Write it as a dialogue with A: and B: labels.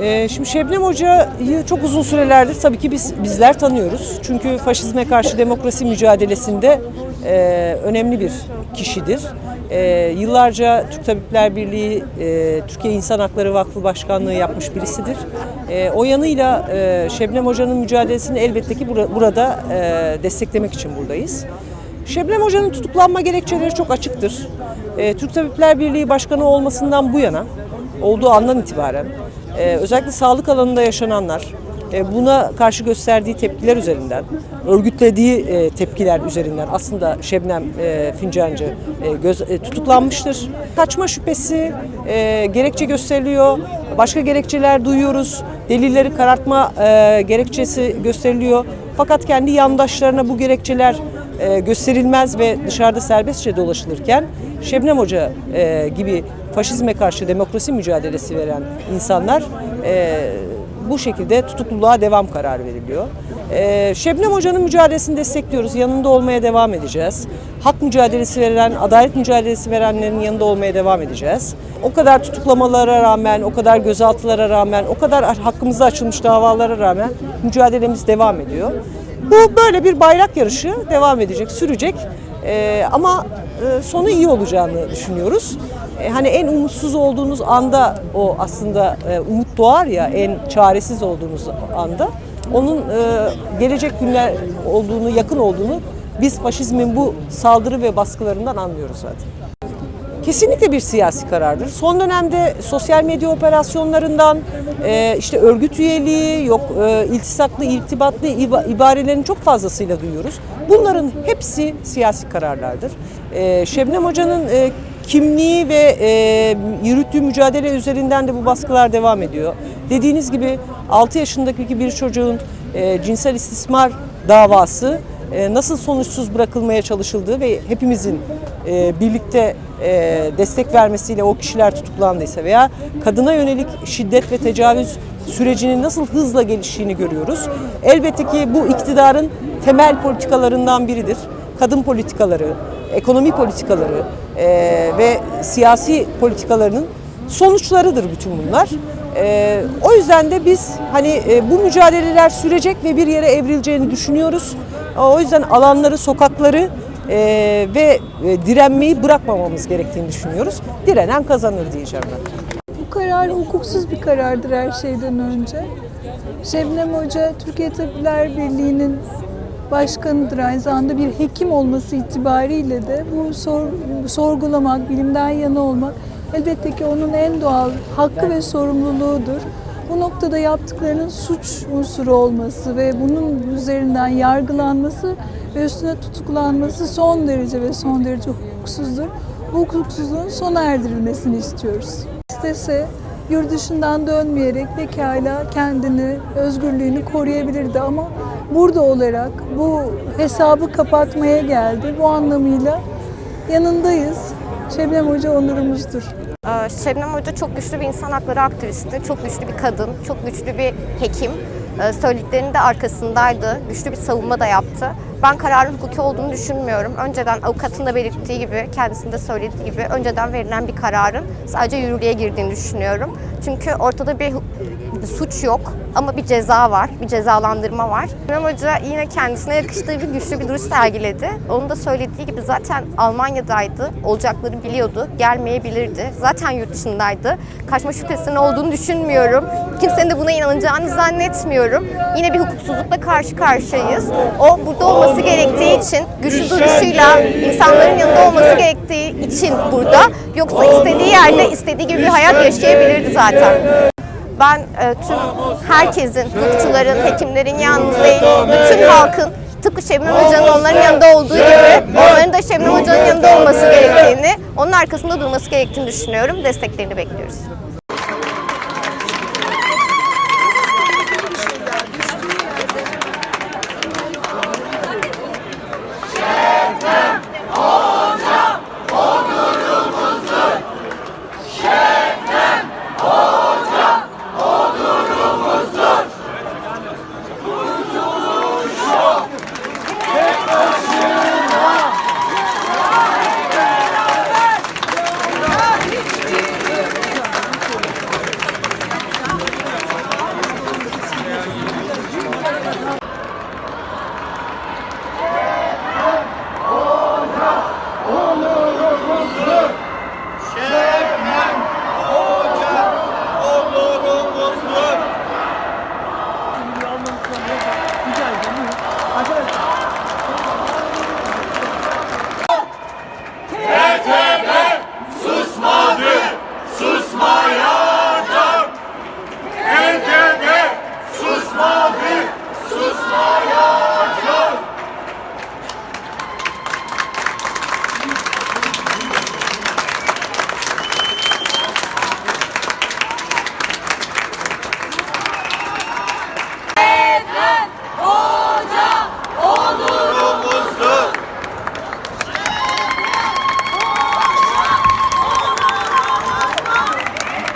A: Ee, şimdi Şebnem Hoca'yı çok uzun sürelerdir tabii ki biz bizler tanıyoruz. Çünkü faşizme karşı demokrasi mücadelesinde e, önemli bir kişidir. E, yıllarca Türk Tabipler Birliği, e, Türkiye İnsan Hakları Vakfı Başkanlığı yapmış birisidir. O yanıyla Şebnem Hoca'nın mücadelesini elbette ki bura- burada desteklemek için buradayız. Şebnem Hoca'nın tutuklanma gerekçeleri çok açıktır. Türk Tabipler Birliği Başkanı olmasından bu yana, olduğu andan itibaren e, özellikle sağlık alanında yaşananlar, e, buna karşı gösterdiği tepkiler üzerinden, örgütlediği e, tepkiler üzerinden aslında Şebnem e, Fincancı e, göz, e, tutuklanmıştır. Kaçma şüphesi e, gerekçe gösteriliyor, başka gerekçeler duyuyoruz, delilleri karartma e, gerekçesi gösteriliyor. Fakat kendi yandaşlarına bu gerekçeler e, gösterilmez ve dışarıda serbestçe dolaşılırken Şebnem Hoca e, gibi faşizme karşı demokrasi mücadelesi veren insanlar e, bu şekilde tutukluluğa devam kararı veriliyor. Şebnem Hoca'nın mücadelesini destekliyoruz. Yanında olmaya devam edeceğiz. Hak mücadelesi veren, adalet mücadelesi verenlerin yanında olmaya devam edeceğiz. O kadar tutuklamalara rağmen, o kadar gözaltılara rağmen, o kadar hakkımızda açılmış davalara rağmen mücadelemiz devam ediyor. Bu böyle bir bayrak yarışı devam edecek, sürecek. Ee, ama e, sonu iyi olacağını düşünüyoruz. E, hani en umutsuz olduğunuz anda o aslında e, umut doğar ya en çaresiz olduğunuz anda. Onun e, gelecek günler olduğunu, yakın olduğunu biz faşizmin bu saldırı ve baskılarından anlıyoruz zaten. Kesinlikle bir siyasi karardır. Son dönemde sosyal medya operasyonlarından e, işte örgüt üyeliği, yok e, iltisaklı, irtibatlı iba- ibarelerin çok fazlasıyla duyuyoruz. Bunların hepsi siyasi kararlardır. E, Şebnem Hoca'nın e, kimliği ve e, yürüttüğü mücadele üzerinden de bu baskılar devam ediyor. Dediğiniz gibi 6 yaşındaki bir çocuğun e, cinsel istismar davası e, nasıl sonuçsuz bırakılmaya çalışıldığı ve hepimizin e, birlikte e, destek vermesiyle o kişiler tutuklandıysa veya kadına yönelik şiddet ve tecavüz sürecinin nasıl hızla geliştiğini görüyoruz. Elbette ki bu iktidarın temel politikalarından biridir. Kadın politikaları, ekonomi politikaları e, ve siyasi politikalarının sonuçlarıdır bütün bunlar. Ee, o yüzden de biz hani e, bu mücadeleler sürecek ve bir yere evrileceğini düşünüyoruz. O yüzden alanları, sokakları e, ve e, direnmeyi bırakmamamız gerektiğini düşünüyoruz. Direnen kazanır diyeceğim ben.
B: Bu karar hukuksuz bir karardır her şeyden önce. Şebnem Hoca Türkiye Tabipler Birliği'nin başkanıdır aynı zamanda bir hekim olması itibariyle de bu sor, sorgulamak, bilimden yana olmak elbette ki onun en doğal hakkı ve sorumluluğudur. Bu noktada yaptıklarının suç unsuru olması ve bunun üzerinden yargılanması ve üstüne tutuklanması son derece ve son derece hukuksuzdur. Bu hukuksuzluğun sona erdirilmesini istiyoruz. İstese yurt dışından dönmeyerek pekala kendini, özgürlüğünü koruyabilirdi ama burada olarak bu hesabı kapatmaya geldi. Bu anlamıyla yanındayız. Şebnem Hoca onurumuzdur.
C: Ee, Şebnem Hoca çok güçlü bir insan hakları aktivisti, çok güçlü bir kadın, çok güçlü bir hekim. Ee, Söylediklerinin de arkasındaydı, güçlü bir savunma da yaptı. Ben kararın hukuki olduğunu düşünmüyorum. Önceden avukatın da belirttiği gibi, kendisinin de söylediği gibi önceden verilen bir kararın sadece yürürlüğe girdiğini düşünüyorum. Çünkü ortada bir hu- suç yok ama bir ceza var, bir cezalandırma var. Şebnem Hoca yine kendisine yakıştığı bir güçlü bir duruş sergiledi. Onun da söylediği gibi zaten Almanya'daydı, olacakları biliyordu, gelmeyebilirdi. Zaten yurt dışındaydı. Kaçma şüphesinin olduğunu düşünmüyorum. Kimsenin de buna inanacağını zannetmiyorum. Yine bir hukuksuzlukla karşı karşıyayız. O burada olması gerektiği için, güçlü duruşuyla insanların yanında olması gerektiği için burada. Yoksa istediği yerde istediği gibi bir hayat yaşayabilirdi zaten. Ben e, tüm herkesin, hukukçuların, hekimlerin yalnız değil, bütün halkın tıpkı Şebnem Hoca'nın onların yanında olduğu gibi onların da Şebnem Hoca'nın yanında olması gerektiğini, onun arkasında durması gerektiğini düşünüyorum. Desteklerini bekliyoruz. Maior